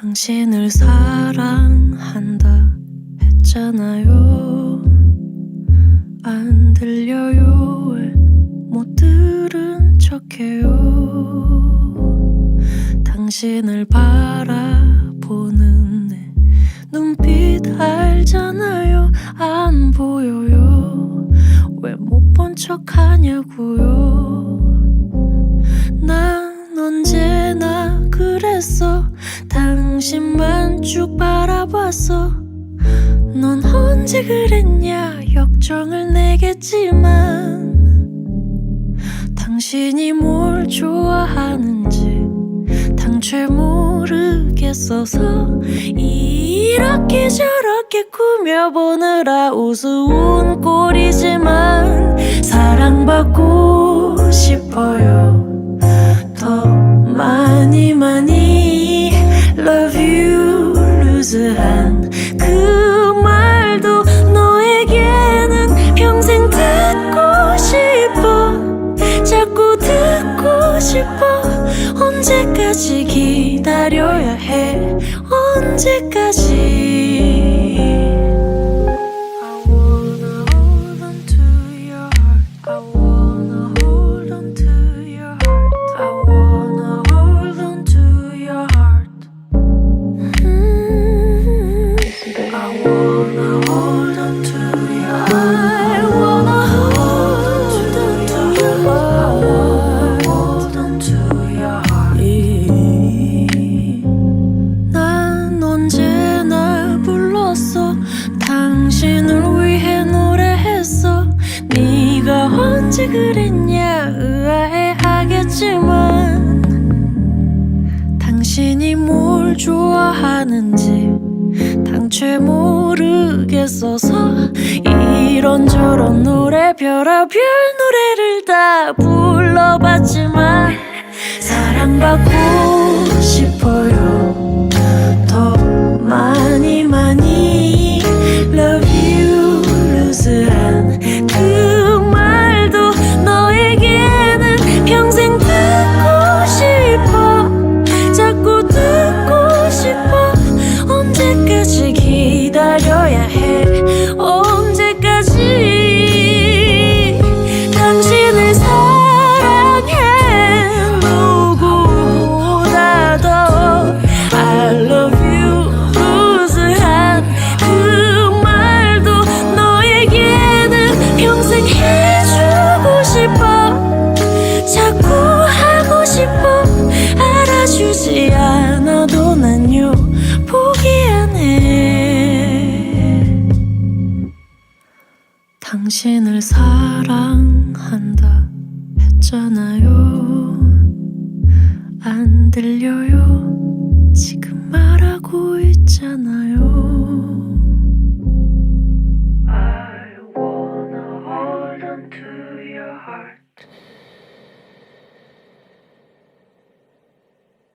당신을 사랑한다 했잖아요. 안 들려요. 왜못 들은 척해요. 당신을 바라보는 내 눈빛 알잖아요. 안 보여요. 왜 못 본 척 하냐고요. 당신만 쭉 바라봤어. 넌 언제 그랬냐? 역정을 내겠지만. 당신이 뭘 좋아하는지 당최 모르겠어서 이렇게 저렇게 꾸며보느라 우스운 꼴이지만 사랑받고 싶어요 더 많이 많이 루즈한 그 말도 너에게는 평생 듣고 싶어. 자꾸 듣고 싶어. 언제까지 기다려야 해? 언제까지 그랬냐? 의아해 하겠지만 당신이 뭘 좋아하는지 당최 모르겠어서 이런저런 노래 별의별 노래를 다 불러봤지만 사랑받고 되지 않아도 난요 포기하네 당신을 사랑한다 했잖아요. 안 들려요. 지금 말하고 있잖아요. I wanna hold on to your heart.